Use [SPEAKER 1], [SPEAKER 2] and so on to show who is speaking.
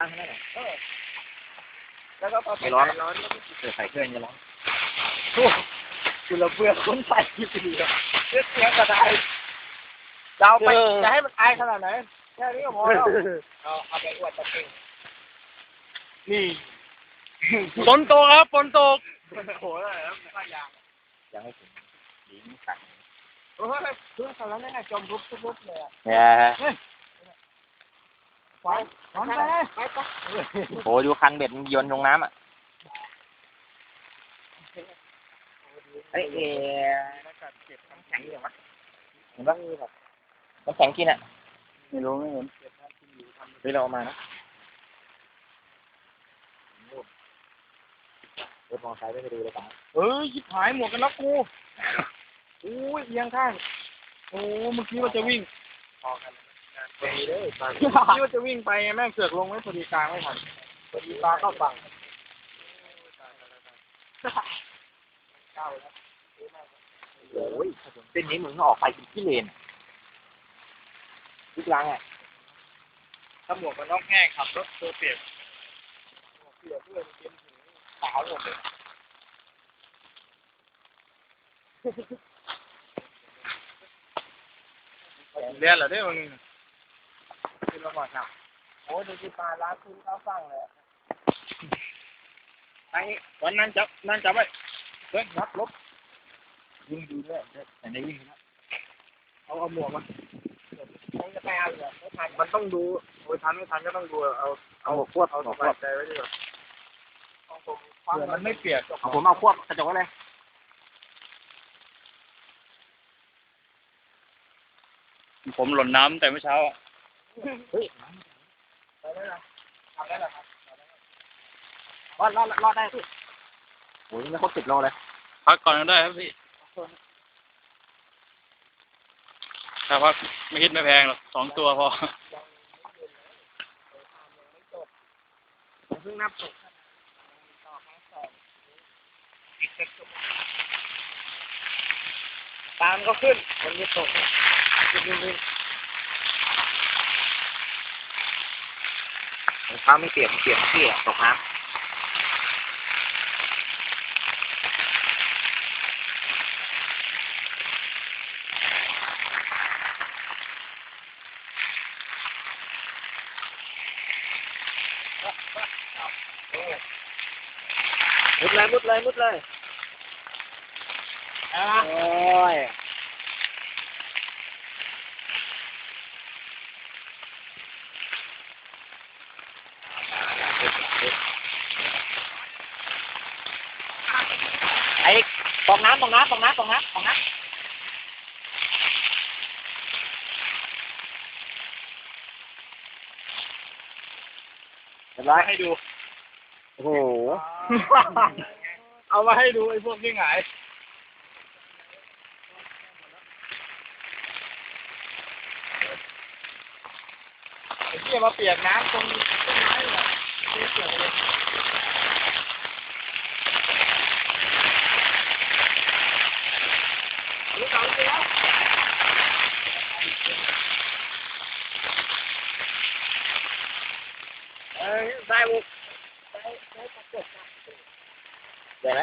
[SPEAKER 1] ตั้งให้หน่อย
[SPEAKER 2] แล้วก็พอ
[SPEAKER 1] ไม่ร้อน
[SPEAKER 2] ร้อน
[SPEAKER 1] เกิดใส่เครื่องจะร้อนโอ้
[SPEAKER 2] คือเราเบื่อคนใส่ที่ดีอะเรื่องเสียกระไดจะเอาไปจะให้มันอายขนาดไหนแค่นี้ก็พอแล้วเอาเอาไปอวดตะเก่งนี่
[SPEAKER 3] ฝนตกครับฝนตก
[SPEAKER 2] โหอะไรแล้วข้ายาง
[SPEAKER 1] ยังไม่ถึงดีนี่สั่ง
[SPEAKER 2] โอ้ยเพื่อนเขาแล้วเนี่ยจมรุบรุบเลยอะ
[SPEAKER 1] เนี่ย
[SPEAKER 2] ไปนอนไปไปไป
[SPEAKER 1] โอ้ดูคันเบ็ดมันโยนลงน้ำอะเอ้เอ๋น้ำแข็งอยู่วะเห็นปะน้ำแข็งกินอะ
[SPEAKER 2] ไม่รู้ไม่เห็น
[SPEAKER 1] เฮ้ยเราเอามานะรถมอเตอร์ไซค์ไม่ไปดูเลยป่ะ
[SPEAKER 2] เอ้ยยิบหายหมวกกันน็อกกูอู้ยเอียงข้าง โอ้ เมื่อกี้ว่าจะวิ่ง
[SPEAKER 1] ไป เลยปลา
[SPEAKER 2] เมื่อกี้ว่าจะวิ่งไปไงแม่งเสือกลงไม่พอดีกลางไม่ทันพอดีปลาเข้าฝั่ง
[SPEAKER 1] โอ้ยเส้นนี้มึงออกไปเป็นที่เลนทุกลังอะ
[SPEAKER 2] ถ้าหมวกกันน็อกแห้งขับรถตัวเปียกเปียกเพื่อนเต็มหูขาวหมดเลยเรียนเหรอเนี่ยมึงขึ้ นมาก่อนครับโอ้ดูที่ปลาล้างคุณเขาฟังเลยไอ้วันนั้นจับนั่นจับไว้เฮ้ยนับลบ
[SPEAKER 1] วิ่งดูด้วยแต่ในวิ่งนะ
[SPEAKER 2] เอาเอาหมวกมาผมจะไปเอาเหรอไม่ทันมันต้องดูโอ้ยทันไม่ทันก็ต้องดูเอา
[SPEAKER 1] เอาหัวควบ
[SPEAKER 2] เอา
[SPEAKER 1] หั
[SPEAKER 2] ส
[SPEAKER 1] วคว
[SPEAKER 2] บาย
[SPEAKER 1] บ
[SPEAKER 2] ใจไว้ดีกว่าของผมเผื่อมันไม่เปียก
[SPEAKER 1] เอาผมเอาควบกระจกไว้เลย
[SPEAKER 3] ผมหล่นน้ำแต่เมื่อเช้าอะ
[SPEAKER 1] เฮ้ย
[SPEAKER 2] ไปได้ละทำได้ละครับ
[SPEAKER 1] รอดรอดรอดได้พี่โอ้ยไม่ครบสิบโลเลย
[SPEAKER 3] พักก่อนก็ได้ครับพี่ถ้าพักไม่คิดไม่แพงหรอกสองตัวพอ
[SPEAKER 2] ผมเพิ่งนับตกตามก็ขึ้นมันจะตกขึ้นขึ้นขึ้น
[SPEAKER 1] รองเท้าไม่เปียกเปียกพี่อะตกน้
[SPEAKER 2] มุดเลยมุดเลยมุดเลยอ่าำ
[SPEAKER 1] โอ้ย อ้ตกน้ำตกน้ำตกน้ำตกน้ำตกน้ำเรียบร้อย
[SPEAKER 2] ให้ดู
[SPEAKER 1] โอ้โห
[SPEAKER 2] เอามาให้ดูไอ้พวกที่หงายไอ้ที่มาเปียกน้ำตรงต้นไม้เนี่ยที่เปียกเลยรู้เขาเสีย เอ้ยได้บุกได้ได้ประกบ
[SPEAKER 1] ได้ไหม